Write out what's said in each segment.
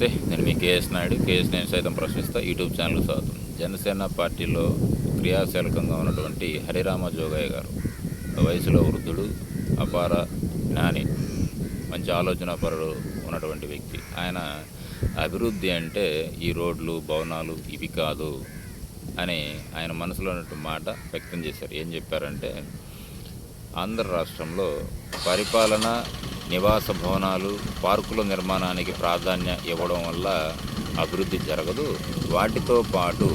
నమస్తే నేను మీ KS Naidu. KS నేను సైతం ప్రశ్నిస్తా. యూట్యూబ్ ఛానల్ స్వాగతం. జనసేన పార్టీలో క్రియాశీలకంగా ఉన్నటువంటి హరిరామ జోగయ్య గారు వయసులో వృద్ధుడు అపార జ్ఞాని మంచి ఆలోచనాపరుడు ఉన్నటువంటి వ్యక్తి. ఆయన అభివృద్ధి అంటే ఈ రోడ్లు భవనాలు ఇవి కాదు అని ఆయన మనసులో ఉన్నటువంటి మాట వ్యక్తం చేశారు. ఏం చెప్పారంటే ఆంధ్ర రాష్ట్రంలో పరిపాలన నివాస భవనాలు పార్కుల నిర్మాణానికి ప్రాధాన్యం ఇవ్వడం వల్ల అభివృద్ధి జరగదు. వాటితో పాటు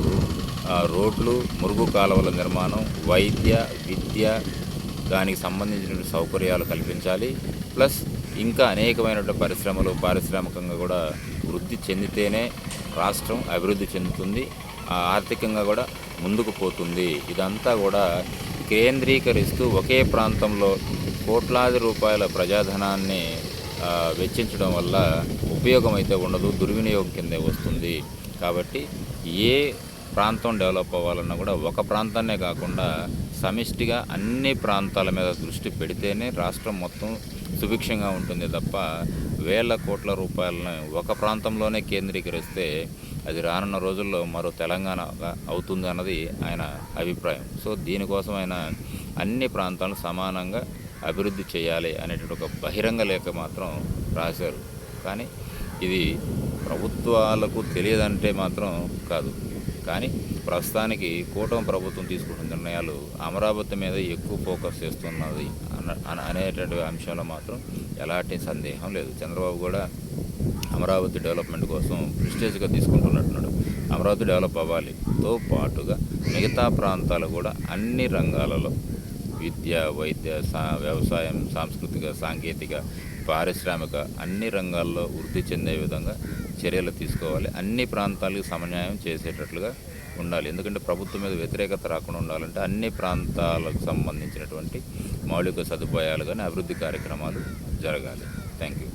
రోడ్లు మురుగు కాలువల నిర్మాణం వైద్య విద్య దానికి సంబంధించిన సౌకర్యాలు కల్పించాలి. ప్లస్ ఇంకా అనేకమైనటువంటి పరిశ్రమలు పారిశ్రామికంగా కూడా వృద్ధి చెందితేనే రాష్ట్రం అభివృద్ధి చెందుతుంది ఆ ఆర్థికంగా కూడా ముందుకు పోతుంది. ఇదంతా కూడా కేంద్రీకరిస్తూ ఒకే ప్రాంతంలో కోట్లాది రూపాయల ప్రజాధనాన్ని వెచ్చించడం వల్ల ఉపయోగం అయితే ఉండదు దుర్వినియోగం కిందే వస్తుంది. కాబట్టి ఏ ప్రాంతం డెవలప్ అవ్వాలన్నా కూడా ఒక ప్రాంతాన్నే కాకుండా సమిష్టిగా అన్ని ప్రాంతాల మీద దృష్టి పెడితేనే రాష్ట్రం మొత్తం సుభిక్షంగా ఉంటుంది తప్ప వేల కోట్ల రూపాయలను ఒక ప్రాంతంలోనే కేంద్రీకరిస్తే అది రానున్న రోజుల్లో మరో తెలంగాణగా అవుతుంది అన్నది ఆయన అభిప్రాయం. సో దీనికోసం ఆయన అన్ని ప్రాంతాలను సమానంగా అభివృద్ధి చేయాలి అనేటువంటి ఒక బహిరంగ లేఖ మాత్రం రాశారు. కానీ ఇది ప్రభుత్వాలకు తెలియదంటే మాత్రం కాదు. కానీ ప్రస్తుతానికి కూటమి ప్రభుత్వం తీసుకుంటున్న నిర్ణయాలు అమరావతి మీద ఎక్కువ ఫోకస్ చేస్తున్నది అనేటువంటి అంశంలో మాత్రం ఎలాంటి సందేహం లేదు. చంద్రబాబు కూడా అమరావతి డెవలప్మెంట్ కోసం ప్రిస్టేజ్గా తీసుకుంటున్నట్టున్నాడు. అమరావతి డెవలప్ అవ్వాలితో పాటుగా మిగతా ప్రాంతాలు కూడా అన్ని రంగాలలో విద్య వైద్య సా వ్యవసాయం సాంస్కృతిక సాంకేతిక పారిశ్రామిక అన్ని రంగాల్లో వృద్ధి చెందే విధంగా చర్యలు తీసుకోవాలి. అన్ని ప్రాంతాలకు సమన్వయం చేసేటట్లుగా ఉండాలి. ఎందుకంటే ప్రభుత్వం మీద వ్యతిరేకత రాకుండా ఉండాలంటే అన్ని ప్రాంతాలకు సంబంధించినటువంటి మౌలిక సదుపాయాలు కానీ అభివృద్ధి కార్యక్రమాలు జరగాలి. Thank you